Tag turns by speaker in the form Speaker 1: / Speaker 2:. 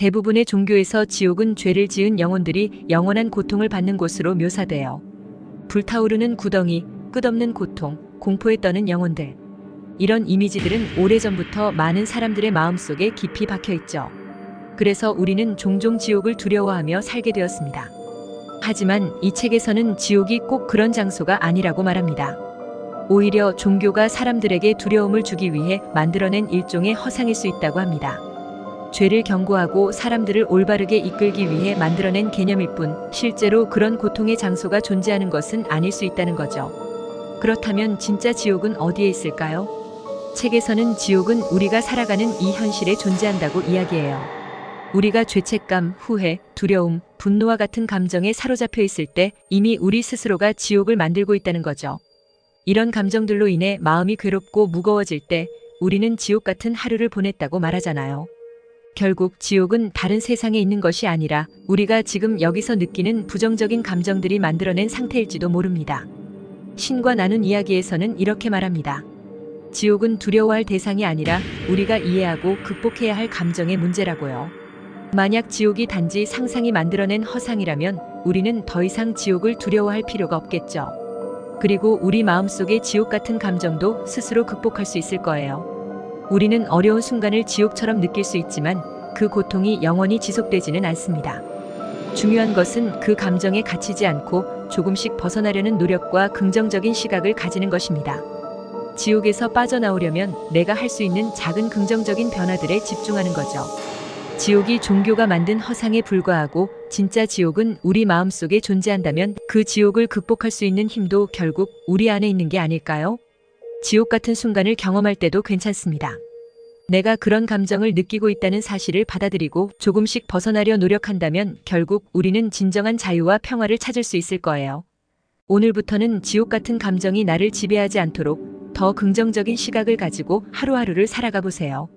Speaker 1: 대부분의 종교에서 지옥은 죄를 지은 영혼들이 영원한 고통을 받는 곳으로 묘사돼요. 불타오르는 구덩이, 끝없는 고통, 공포에 떠는 영혼들. 이런 이미지들은 오래전부터 많은 사람들의 마음속에 깊이 박혀 있죠. 그래서 우리는 종종 지옥을 두려워하며 살게 되었습니다. 하지만 이 책에서는 지옥이 꼭 그런 장소가 아니라고 말합니다. 오히려 종교가 사람들에게 두려움을 주기 위해 만들어낸 일종의 허상일 수 있다고 합니다. 죄를 경고하고 사람들을 올바르게 이끌기 위해 만들어낸 개념일 뿐 실제로 그런 고통의 장소가 존재하는 것은 아닐 수 있다는 거죠. 그렇다면 진짜 지옥은 어디에 있을까요? 책에서는 지옥은 우리가 살아가는 이 현실에 존재한다고 이야기해요. 우리가 죄책감, 후회, 두려움, 분노와 같은 감정에 사로잡혀 있을 때 이미 우리 스스로가 지옥을 만들고 있다는 거죠. 이런 감정들로 인해 마음이 괴롭고 무거워질 때 우리는 지옥 같은 하루를 보냈다고 말하잖아요. 결국 지옥은 다른 세상에 있는 것이 아니라 우리가 지금 여기서 느끼는 부정적인 감정들이 만들어낸 상태일지도 모릅니다. 신과 나눈 이야기에서는 이렇게 말합니다. 지옥은 두려워할 대상이 아니라 우리가 이해하고 극복해야 할 감정의 문제라고요. 만약 지옥이 단지 상상이 만들어낸 허상이라면 우리는 더 이상 지옥을 두려워할 필요가 없겠죠. 그리고 우리 마음속의 지옥 같은 감정도 스스로 극복할 수 있을 거예요. 우리는 어려운 순간을 지옥처럼 느낄 수 있지만 그 고통이 영원히 지속되지는 않습니다. 중요한 것은 그 감정에 갇히지 않고 조금씩 벗어나려는 노력과 긍정적인 시각을 가지는 것입니다. 지옥에서 빠져나오려면 내가 할 수 있는 작은 긍정적인 변화들에 집중하는 거죠. 지옥이 종교가 만든 허상에 불과하고 진짜 지옥은 우리 마음속에 존재한다면 그 지옥을 극복할 수 있는 힘도 결국 우리 안에 있는 게 아닐까요? 지옥 같은 순간을 경험할 때도 괜찮습니다. 내가 그런 감정을 느끼고 있다는 사실을 받아들이고 조금씩 벗어나려 노력한다면 결국 우리는 진정한 자유와 평화를 찾을 수 있을 거예요. 오늘부터는 지옥 같은 감정이 나를 지배하지 않도록 더 긍정적인 시각을 가지고 하루하루를 살아가 보세요.